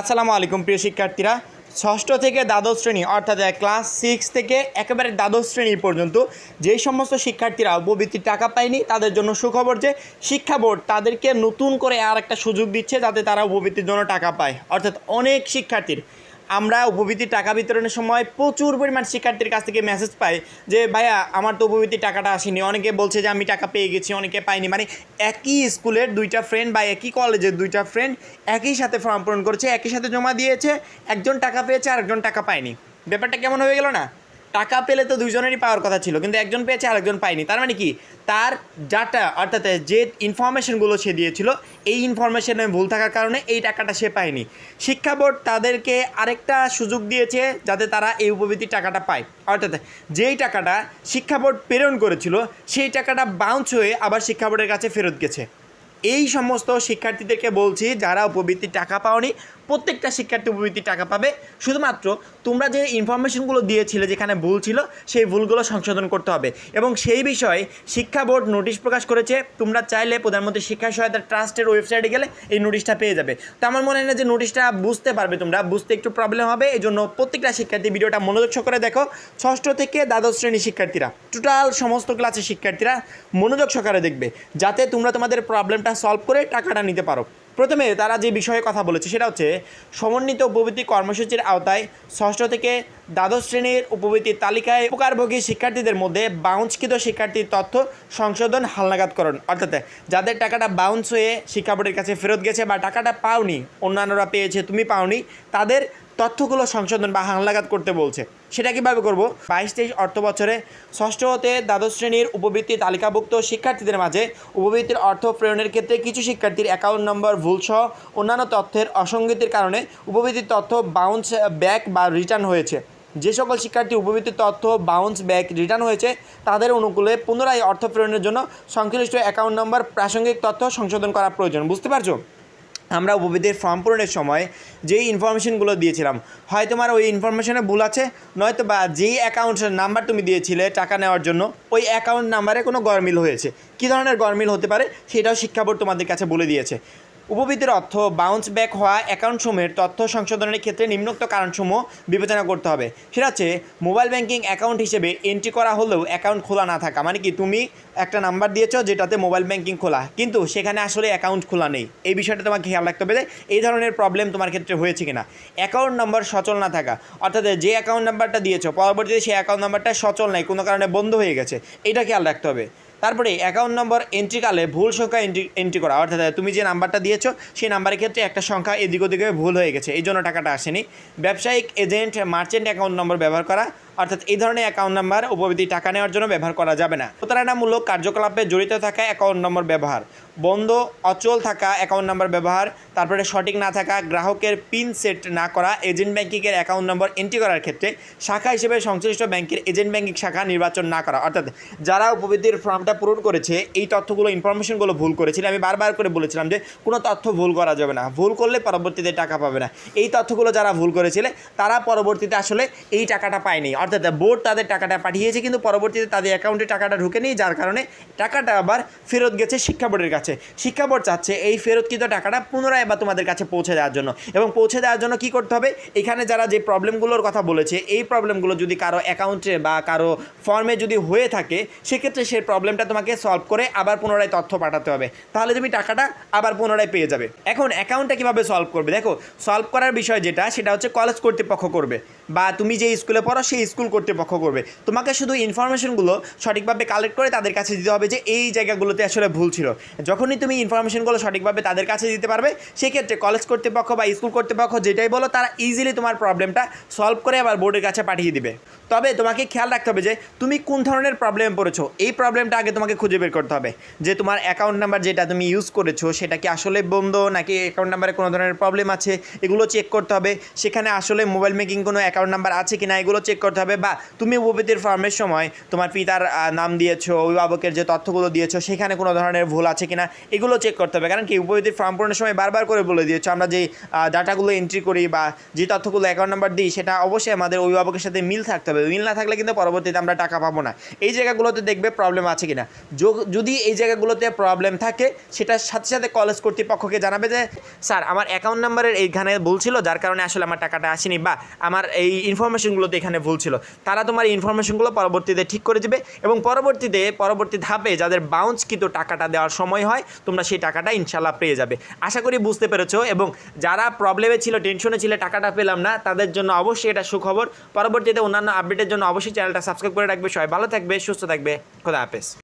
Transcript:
আসসালামু আলাইকুম, প্রিয় শিক্ষার্থীরা। ষষ্ঠ থেকে দ্বাদশ শ্রেণি, অর্থাৎ ক্লাস সিক্স থেকে একেবারে দ্বাদশ শ্রেণি পর্যন্ত যেই সমস্ত শিক্ষার্থীরা উপবৃত্তির টাকা পায়নি, তাদের জন্য সুখবর যে শিক্ষা বোর্ড তাদেরকে নতুন করে আর একটা সুযোগ দিচ্ছে যাতে তারা উপবৃত্তির জন্য টাকা পায়। অর্থাৎ অনেক শিক্ষার্থীর আমরা উপবৃত্তির টাকা বিতরণের সময় প্রচুর পরিমাণ শিক্ষার্থীর কাছ থেকে মেসেজ পাই যে, ভাইয়া, আমার তো উপবৃত্তির টাকাটা আসেনি। অনেকে বলছে যে, আমি টাকা পেয়ে গেছি। অনেকে পাইনি। মানে একই স্কুলের দুইটা ফ্রেন্ড বা একই কলেজের দুইটা ফ্রেন্ড একই সাথে ফর্ম পূরণ করেছে, একই সাথে জমা দিয়েছে, একজন টাকা পেয়েছে আর একজন টাকা পায়নি। ব্যাপারটা কেমন হয়ে গেল না? টাকা পেলে তো দুজনেরই পাওয়ার কথা ছিল, কিন্তু একজন পেয়েছে, আরেকজন পায়নি। তার মানে কি? তার ডাটা অর্থাৎ যে ইনফরমেশনগুলো সে দিয়েছিল, এই ইনফরমেশনে ভুল থাকার কারণে এই টাকাটা সে পায়নি। শিক্ষা বোর্ড তাদেরকে আরেকটা সুযোগ দিয়েছে, যাতে তারা এই উপবৃত্তির টাকাটা পায়। অর্থাৎ যেই টাকাটা শিক্ষা বোর্ড প্রেরণ করেছিল, সেই টাকাটা বাউন্স হয়ে আবার শিক্ষা বোর্ডের কাছে ফেরত গেছে। এই সমস্ত শিক্ষার্থীদেরকে বলছি, যারা উপবৃত্তির টাকা পাওনি প্রত্যেকটা শিক্ষার্থী উপবৃত্তির টাকা পাবে। শুধুমাত্র তোমরা যে ইনফরমেশনগুলো দিয়েছিলে, যেখানে ভুল ছিল, সেই ভুলগুলো সংশোধন করতে হবে। এবং সেই বিষয়ে শিক্ষা বোর্ড নোটিশ প্রকাশ করেছে, তোমরা চাইলে প্রধানমন্ত্রী শিক্ষা সহায়তা ট্রাস্টের ওয়েবসাইটে গেলে এই নোটিশটা পেয়ে যাবে। তো আমার মনে হয় না যে নোটিশটা বুঝতে পারবে তোমরা, বুঝতে একটু প্রবলেম হবে এই জন্য প্রত্যেকটা শিক্ষার্থী ভিডিওটা মনোযোগ সহকারে দেখো। ষষ্ঠ থেকে দ্বাদশ শ্রেণির শিক্ষার্থীরা টোটাল সমস্ত ক্লাসের শিক্ষার্থীরা মনোযোগ সহকারে দেখবে, যাতে তোমরা তোমাদের প্রবলেমটা সলভ করে টাকাটা নিতে পারো। প্রথমে তারা যে বিষয়ে কথা বলেছে সেটা হচ্ছে, সমন্বিত উপবৃত্তি কর্মসূচির আওতায় ষষ্ঠ থেকে দ্বাদশ শ্রেণির উপবৃত্তির তালিকায় উপকারভোগী শিক্ষার্থীদের মধ্যে বাউন্সকৃত শিক্ষার্থীর তথ্য সংশোধন হালনাগাদকরণ। অর্থাৎ যাদের টাকাটা বাউন্স হয়ে শিক্ষা বোর্ডের কাছে ফেরত গেছে বা টাকাটা পাওনি, অন্যান্যরা পেয়েছে, তুমি পাওনি, তাদের তথ্যগুলো সংশোধন বা হালনাগাদ করতে বলছে। সেটা কীভাবে করব? বাইশ তেইশ অর্থ বছরে ষষ্ঠ হতে দ্বাদশ শ্রেণির উপবৃত্তি তালিকাভুক্ত শিক্ষার্থীদের মাঝে উপবৃত্তির অর্থ প্রেরণের ক্ষেত্রে কিছু শিক্ষার্থীর অ্যাকাউন্ট নম্বর ভুলসহ অন্যান্য তথ্যের অসঙ্গতির কারণে উপবৃত্তির তথ্য বাউন্স ব্যাক বা রিটার্ন হয়েছে। যে সকল শিক্ষার্থী উপবৃত্তির তথ্য বাউন্স ব্যাক রিটার্ন হয়েছে, তাদের অনুকূলে পুনরায় অর্থ প্রেরণের জন্য সংশ্লিষ্ট অ্যাকাউন্ট নম্বর প্রাসঙ্গিক তথ্য সংশোধন করা প্রয়োজন। বুঝতে পারছ? আমরা উপবিদের ফর্ম পূরণের সময় যেই ইনফরমেশনগুলো দিয়েছিলাম হয় তোমার ওই ইনফরমেশনে ভুল আছে, নয়তো বা যেই অ্যাকাউন্টের নাম্বার তুমি দিয়েছিলে টাকা নেওয়ার জন্য, ওই অ্যাকাউন্ট নাম্বারে কোনো গরমিল হয়েছে। কী ধরনের গরমিল হতে পারে, সেটাও শিক্ষাবোর্ড তোমাদের কাছে বলে দিয়েছে। উপবৃত্তির অর্থ বাউন্স ব্যাক হওয়া অ্যাকাউন্টসমূহের তথ্য সংশোধনের ক্ষেত্রে নিম্নোক্ত কারণসমূহ বিবেচনা করতে হবে। সেটা হচ্ছে মোবাইল ব্যাংকিং অ্যাকাউন্ট হিসেবে এন্ট্রি করা হলেও অ্যাকাউন্ট খোলা না থাকা। মানে কি, তুমি একটা নাম্বার দিয়েছ যেটাতে মোবাইল ব্যাংকিং খোলা। কিন্তু সেখানে আসলে অ্যাকাউন্ট খোলা নেই। এই বিষয়টা তোমাকে খেয়াল রাখতে হবে এই ধরনের প্রবলেম তোমার ক্ষেত্রে হয়েছে কিনা। অ্যাকাউন্ট নম্বর সচল না থাকা। অর্থাৎ যে অ্যাকাউন্ট নাম্বারটা দিয়েছ, পরবর্তীতে সেই অ্যাকাউন্ট নাম্বারটা সচল নাই, কোনো কারণে বন্ধ হয়ে গেছে। এটা খেয়াল রাখতে হবে। তারপরে অ্যাকাউন্ট নম্বর এন্ট্রিকালে ভুল সংখ্যা এন্ট্রি এন্ট্রি করা। অর্থাৎ তুমি যে নাম্বারটা দিয়েছ, সেই নাম্বারের ক্ষেত্রে একটা সংখ্যা এদিক ওদিকে ভুল হয়ে গেছে। এই জন্য টাকাটা আসেনি। ব্যবসায়িক এজেন্ট মার্চেন্ট অ্যাকাউন্ট নম্বর ব্যবহার করা অর্থাৎ এই ধরনের অ্যাকাউন্ট নাম্বার উপবৃত্তি টাকা নেওয়ার জন্য ব্যবহার করা যাবে না। প্রতারণামূলক কার্যকলাপে জড়িত থাকা অ্যাকাউন্ট নম্বর ব্যবহার, বন্ধ, অচল থাকা অ্যাকাউন্ট নাম্বার ব্যবহার, তারপরে সঠিক না থাকা গ্রাহকের পিন সেট না করা এজেন্ট ব্যাংকিংয়ের অ্যাকাউন্ট নম্বর এন্ট্রি করার ক্ষেত্রে শাখা হিসেবে সংশ্লিষ্ট ব্যাংকের এজেন্ট ব্যাংকিং শাখা নির্বাচন না করা। অর্থাৎ যারা উপবৃত্তির ফর্মটা পূরণ করেছে, এই তথ্যগুলো ইনফরমেশনগুলো ভুল করেছিল, আমি বারবার করে বলেছিলাম যে কোনো তথ্য ভুল করা যাবে না। ভুল করলে পরবর্তীতে টাকা পাবে না। এই তথ্যগুলো যারা ভুল করেছিলে, তারা পরবর্তীতে আসলে এই টাকাটা পায়নি। অর্থাৎ বোর্ড তাদের টাকাটা পাঠিয়েছে, কিন্তু পরবর্তীতে তাদের অ্যাকাউন্টে টাকাটা ঢুকে নেই যার কারণে টাকাটা আবার ফেরত গেছে শিক্ষা বোর্ডের কাছে। শিক্ষা বোর্ড চাচ্ছে এই ফেরতকৃত টাকাটা পুনরায় বা তোমাদের কাছে পৌঁছে দেওয়ার জন্য। এবং পৌঁছে দেওয়ার জন্য কি করতে হবে? এখানে যারা যে প্রবলেমগুলোর কথা বলেছে, এই প্রবলেমগুলো যদি কারও অ্যাকাউন্টে বা কারও ফর্মে যদি হয়ে থাকে, সেক্ষেত্রে সেই প্রবলেমটা তোমাকে সলভ করে আবার পুনরায় তথ্য পাঠাতে হবে। তাহলে তুমি টাকাটা আবার পুনরায় পেয়ে যাবে। এখন অ্যাকাউন্টটা কীভাবে সলভ করবে? দেখো সলভ করার বিষয় যেটা, সেটা হচ্ছে কলেজ কর্তৃপক্ষ করবে। বা তুমি যে স্কুলে পড়ো, সেই স্কুল কর্তৃপক্ষ করবে। তোমাকে শুধু ইনফরমেশনগুলো সঠিকভাবে কালেক্ট করে তাদের কাছে দিতে হবে যে এই জায়গাগুলোতে আসলে ভুল ছিল। যখনই তুমি ইনফরমেশনগুলো সঠিকভাবে তাদের কাছে দিতে পারবে, সেক্ষেত্রে কলেজ কর্তৃপক্ষ বা স্কুল কর্তৃপক্ষ যেটাই বলো, তারা ইজিলি তোমার প্রবলেমটা সলভ করে আবার বোর্ডের কাছে পাঠিয়ে দিবে। তবে তোমাকে খেয়াল রাখতে হবে যে তুমি কোন ধরনের প্রবলেম পড়েছো, এই প্রবলেমটা আগে তোমাকে খুঁজে বের করতে হবে। যে তোমার অ্যাকাউন্ট নাম্বার যেটা তুমি ইউজ করেছ, সেটা কি আসলে বন্ধ নাকি অ্যাকাউন্ট নাম্বারে কোনো ধরনের প্রবলেম আছে, এগুলো চেক করতে হবে। সেখানে আসলে মোবাইল মেকিং কোনো অ্যাকাউন্ট নাম্বার আছে কি না এগুলো চেক করতে হবে হবে বা তুমি উপবৃত্তির ফর্মের সময় তোমার পিতার নাম দিয়েছ, অভিভাবকের যে তথ্যগুলো দিয়েছ, সেখানে কোনো ধরনের ভুল আছে কিনা, এগুলো চেক করতে হবে। কারণ কি, উপবৃত্তির ফর্ম পূরণের সময় বারবার করে বলে দিয়েছ, আমরা যে ডাটাগুলো এন্ট্রি করি বা যে তথ্যগুলো অ্যাকাউন্ট নাম্বার দিই, সেটা অবশ্যই আমাদের অভিভাবকের সাথে মিল থাকতে হবে। মিল না থাকলে কিন্তু পরবর্তীতে আমরা টাকা পাবো না। এই জায়গাগুলোতে দেখবে প্রবলেম আছে কিনা। যদি এই জায়গাগুলোতে প্রবলেম থাকে, সেটার সাথে সাথে কলেজ কর্তৃপক্ষকে জানাবে যে, স্যার, আমার অ্যাকাউন্ট নাম্বারের এইখানে ভুল ছিল, যার কারণে আসলে আমার টাকাটা আসেনি বা আমার এই ইনফরমেশনগুলোতে এখানে ভুল ছিল। তারা তোমার ইনফরমেশনগুলো পরবর্তীতে ঠিক করে দেবে এবং পরবর্তীতে, পরবর্তী ধাপে যাদের বাউন্স কিন্তু টাকাটা দেওয়ার সময় হয়, তোমরা সেই টাকাটা ইনশাল্লাহ পেয়ে যাবে। আশা করি বুঝতে পেরেছ এবং যারা প্রবলেমে ছিল টেনশনে ছিল, টাকাটা পেলাম না, তাদের জন্য অবশ্যই এটা সুখবর। পরবর্তীতে অন্যান্য আপডেটের জন্য অবশ্যই চ্যানেলটা সাবস্ক্রাইব করে রাখবে। সবাই ভালো থাকবে, সুস্থ থাকবে। খোদা হাফেজ।